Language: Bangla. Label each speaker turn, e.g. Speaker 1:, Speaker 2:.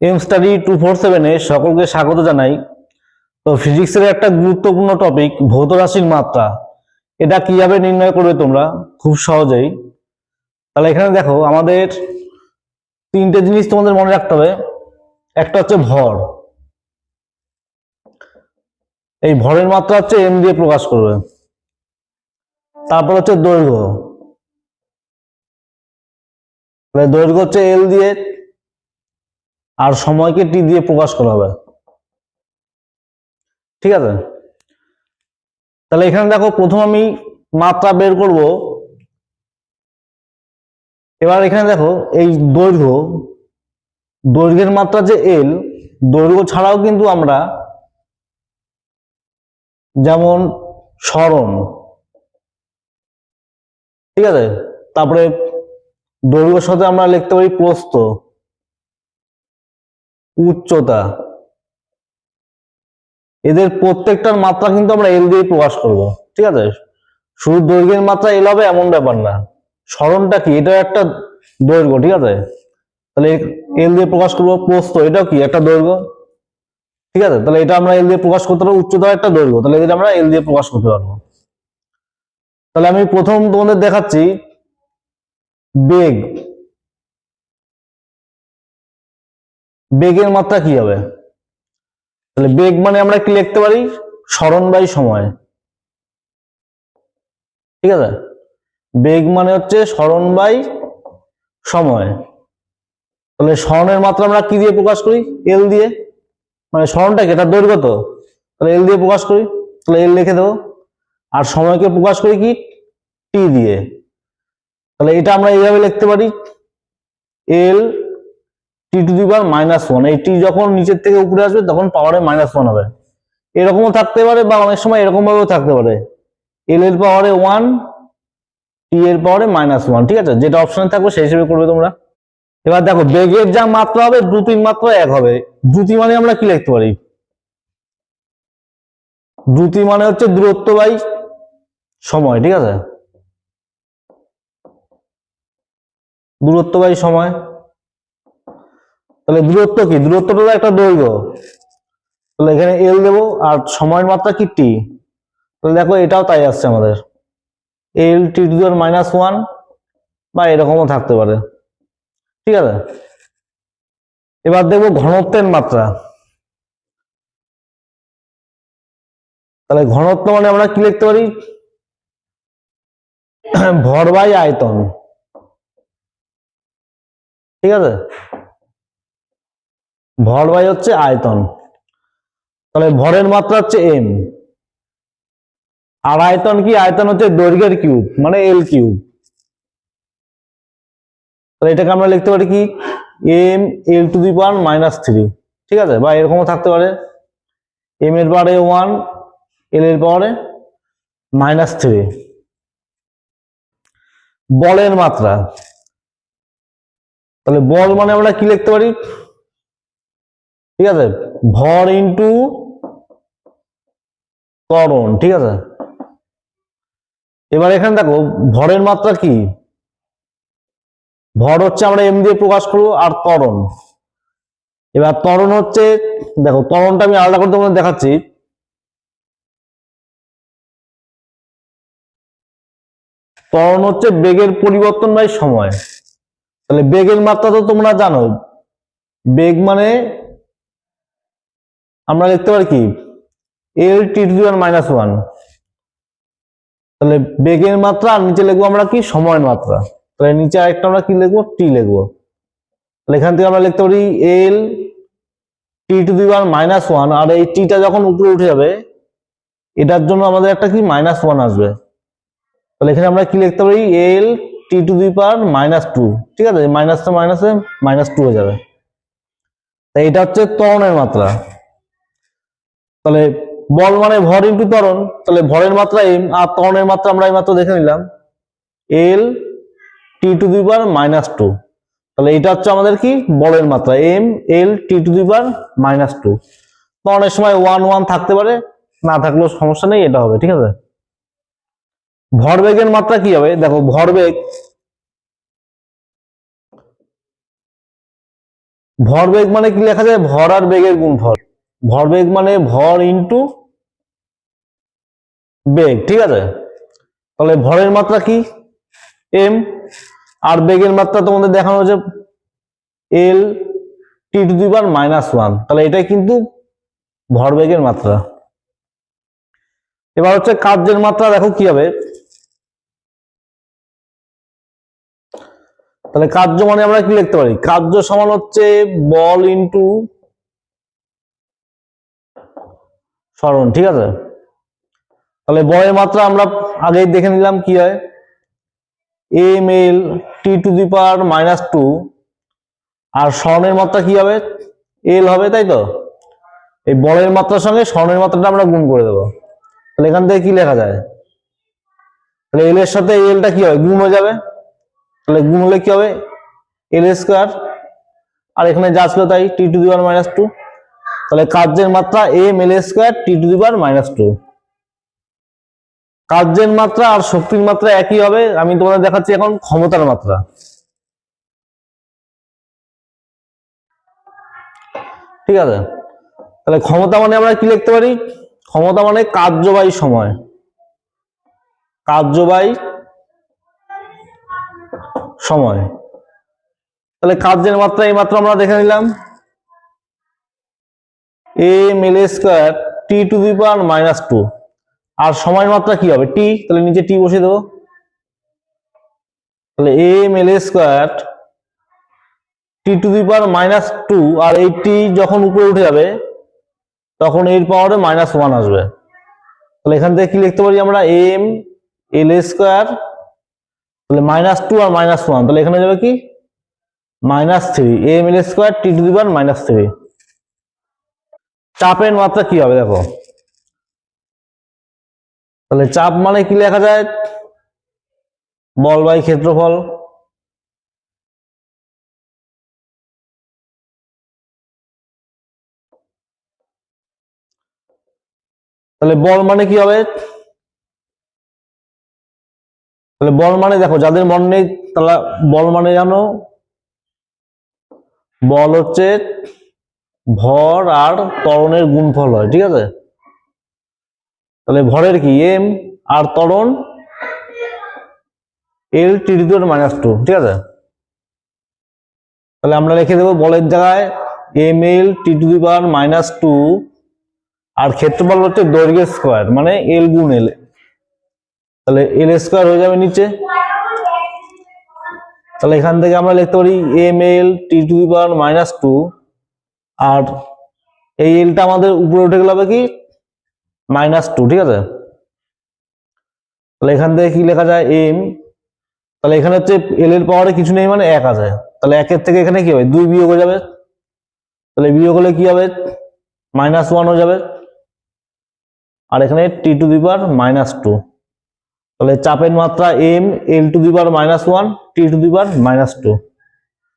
Speaker 1: এম স্টাডি টু ফোর সেভেনে সকলকে স্বাগত জানাই। তো ফিজিক্সের একটা গুরুত্বপূর্ণ টপিক ভৌত রাশির মাত্রা। এটা কীভাবে নির্ণয় করবে তোমরা? খুব সহজেই। তাহলে এখানে দেখো, আমাদের তিনটে জিনিস তোমাদের মনে রাখতে হবে। একটা হচ্ছে ভর। এই ভরের মাত্রা হচ্ছে এম দিয়ে প্রকাশ করবে। তারপর হচ্ছে দৈর্ঘ্য। দৈর্ঘ্য হচ্ছে এল দিয়ে আর সময়কে টি দিয়ে প্রকাশ করা হবে। ঠিক আছে? তাহলে এখানে দেখো, প্রথম আমি মাত্রা বের করব। এবার এখানে দেখো, এই দৈর্ঘ্য, দৈর্ঘ্যের মাত্রা যে এল দৈর্ঘ্য ছাড়াও কিন্তু আমরা যেমন স্মরণ, ঠিক আছে? তারপরে দৈর্ঘ্যের সাথে আমরা লিখতে পারি প্রস্থ। উচ্চতা। এদের প্রত্যেকটার মাত্রা কিন্তু আমরা এল দিয়ে প্রকাশ করব, ঠিক আছে? শুধু দৈর্ঘ্যের মাত্রা এল হবে এমন ব্যাপার না। স্মরণটা কি? এটা একটা দৈর্ঘ্য, ঠিক আছে? তাহলে এল দিয়ে প্রকাশ করব প্রস্থ, এটাও কি? একটা দৈর্ঘ্য, ঠিক আছে? তাহলে এটা আমরা এল দিয়ে প্রকাশ করতে পারব উচ্চতা একটা দৈর্ঘ্য। তাহলে এটা আমরা এল দিয়ে প্রকাশ করতে পারব। তাহলে আমি প্রথম তোমাদের দেখাচ্ছি বেগ। বেগের মাত্রা কি হবে? তাহলে বেগ মানে আমরা কি লিখতে পারি? স্মরণ বাই সময়। ঠিক আছে? বেগ মানে হচ্ছে স্মরণ বাই সময়। তাহলে স্মরণের মাত্রা আমরা কি দিয়ে প্রকাশ করি? এল দিয়ে। মানে স্মরণটা কি? এটা দৈর্ঘ্য তো। তাহলে এল দিয়ে প্রকাশ করি। তাহলে এল লিখে দেবো। আর সময়কে প্রকাশ করি কি? টি দিয়ে। তাহলে এটা আমরা এইভাবে লিখতে পারি। L T two the power minus one এই টি যখন নিচের থেকে উপরে আসবে, তখন পাওয়ারে মাইনাস ওয়ান হবে। এরকমও থাকতে পারে বা অনেক সময় এরকম ভাবেও থাকতে পারে। এল এর পাওয়ারে ওয়ান টি এর পাওয়ারে মাইনাস ওয়ান ঠিক আছে? যেটা অপশনে থাকবে, সেই হিসেবে করবে তোমরা। এবার দেখো, বেগের যা মাত্রা হবে দ্রুতির মাত্রা এক হবে। দ্রুতি মানে আমরা কি লিখতে পারি? দ্রুতি মানে হচ্ছে দূরত্ব বাই সময়, ঠিক আছে? দূরত্ব বাই সময়। তাহলে দূরত্ব কি? দূরত্বটা একটা দৈর্ঘ্য। তাহলে এখানে এল দেবো, আর সময়ের মাত্রা কি টি তাহলে দেখো এটাও তাই আসছে আমাদের। L T two minus one বা এরকমও থাকতে পারে। ঠিক আছে? এবার দেখব ঘনত্বের মাত্রা। তাহলে ঘনত্ব মানে আমরা কি লিখতে পারি? ভর বাই আয়তন। ঠিক আছে? ভর বাই হচ্ছে আয়তন। তাহলে ভরের মাত্রা হচ্ছে এম আর আয়তন কি? আয়তন হচ্ছে দৈর্ঘ্যের কিউব মানে এল কিউব। তাহলে এটাকে আমরা লিখতে পারি কি? M L two the power minus three ঠিক আছে? বা এরকমও থাকতে পারে। এম এর পাওয়ারে ওয়ান এল এর পাওয়ারে মাইনাস থ্রি বলের মাত্রা। তাহলে বল মানে আমরা কি লিখতে পারি? ঠিক আছে? ভর ইন্টু ত্বরণ ঠিক আছে? এবার এখানে দেখো, ভরের মাত্রা কি? ভর হচ্ছে আমরা এম দিয়ে প্রকাশ করব আর ত্বরণ। এবার ত্বরণ হচ্ছে, দেখো, ত্বরণটা আমি আলাদা করে তোমাদের দেখাচ্ছি। ত্বরণ হচ্ছে বেগের পরিবর্তন বাই সময়। তাহলে বেগের মাত্রা তো তোমরা জানো বেগ মানে আমরা লিখতে পারি কি? L T two minus one তাহলে বেগের মাত্রা আর নিচে লিখব আমরা কি? সময়ের মাত্রা। তাহলে নিচে আরেকটা আমরা কি লিখব? টি লিখব। তাহলে এখান থেকে আমরা লিখতে পারি L T two the minus one আর এই টিটা যখন উপরে উঠে যাবে, এটার জন্য আমাদের একটা কি? মাইনাস ওয়ান আসবে। তাহলে এখানে আমরা কি লিখতে পারি? L T two the power minus two ঠিক আছে? মাইনাসটা মাইনাসে মাইনাস টু হয়ে যাবে। তাই এটা হচ্ছে ত্বরণের মাত্রা। তাহলে বল মানে ভর ইন্টু ত্বরণ, তাহলে ভরের মাত্রা এম আর ত্বরণের মাত্রা আমরা এই মাত্র দেখে নিলাম। L T two the power minus two তাহলে এটা হচ্ছে আমাদের কি? বলের মাত্রা। M L T two the power minus two ত্বরণের সময় ওয়ান ওয়ান থাকতে পারে, না থাকলেও সমস্যা নেই, এটা হবে, ঠিক আছে? ভরবেগের মাত্রা কি হবে? দেখো, ভরবেগ ভরবেগ মানে কি লেখা যায়? ভর আর বেগের গুণফল। ভরবেগ মানে ভর ইনটু বেগ, ঠিক আছে? তাহলে ভরের মাত্রা কি? এম আর বেগের মাত্রা তোমাদের দেখানো হচ্ছে L T two the power minus one তাহলে এটাই কিন্তু ভরবেগের মাত্রা। এবার হচ্ছে কার্যের মাত্রা, দেখো কি হবে? তাহলে কার্য মানে আমরা কি লিখতে পারি? কার্য সমান হচ্ছে বল ইনটু সরণ ঠিক আছে? তাহলে বলের মাত্রা আমরা আগেই দেখে নিলাম কি হয়? M L T two the power minus two আর স্বর্ণের মাত্রা কি হবে? এল হবে, তাই তো? এই বলের মাত্রার সঙ্গে স্বর্ণের মাত্রাটা আমরা গুণ করে দেবো। তাহলে এখান থেকে কি লেখা যায়? তাহলে এল এর সাথে এলটা কি হবে? গুণ হয়ে যাবে। তাহলে গুণ হলে কি হবে? এল স্কোয়ার আর এখানে যা ছিল তাই T two the power minus two তাহলে কার্যের মাত্রা M L square T two the power minus two কার্যের মাত্রা আর শক্তির মাত্রা একই হবে, আমি তোমাদের দেখাচ্ছি এখন ক্ষমতার মাত্রা। ঠিক আছে? তাহলে ক্ষমতা মানে আমরা কি লিখতে পারি? ক্ষমতা মানে কার্যবাহী সময়। কার্যবাহী সময়। তাহলে কার্যের মাত্রা, এই মাত্রা আমরা দেখে নিলাম। A L square T two the power minus two আর সময়ের মাত্রা কি হবে? টি তাহলে নিচে টি বসিয়ে দেবো। তাহলে A L square T two the power minus two আর এই টি যখন উপরে উঠে যাবে, তখন এর পাওয়ারে মাইনাস ওয়ান আসবে। তাহলে এখান থেকে কি লিখতে পারি আমরা? এম এল স্কোয়ার তাহলে মাইনাস টু আর মাইনাস ওয়ান তাহলে এখানে যাবে কি? Minus three M L square T two the power minus three চাপের মাত্রা কি হবে, দেখো। তাহলে চাপ মানে কি লেখা যায়? বল বাই ক্ষেত্রফল। তাহলে বল মানে কি হবে? তাহলে বল মানে দেখো, যাদের মন নেই তারা বল মানে জানো? বল হচ্ছে ভর আর ত্বরণের গুণফল হয়, ঠিক আছে? তাহলে ভরের কি? এম আর ত্বরণ, L T two minus two ঠিক আছে? তাহলে আমরা লিখে দেবো বলের জায়গায় M, L T two the power minus two আর ক্ষেত্রফল হচ্ছে দৈর্ঘ্য স্কোয়ার মানে এল গুণ এল। তাহলে এল স্কোয়ার হয়ে যাবে নিচে। তাহলে এখান থেকে আমরা লিখতে পারি M, L T two the power minus two আর এই এলটা আমাদের উপরে উঠে গেলে কি? মাইনাস টু ঠিক আছে? তাহলে এখান থেকে কি লেখা যায়? এম তাহলে এখানে হচ্ছে এল এর পাওয়ারে কিছু নেই মানে এক আছে। তাহলে একের থেকে এখানে কি হবে? দুই বিয়োগ হয়ে যাবে। তাহলে বিয়োগ হলে কি হবে? মাইনাস ওয়ান হয়ে যাবে। আর এখানে T two the power minus two তাহলে চাপের মাত্রা M L two the power minus one T two the power minus two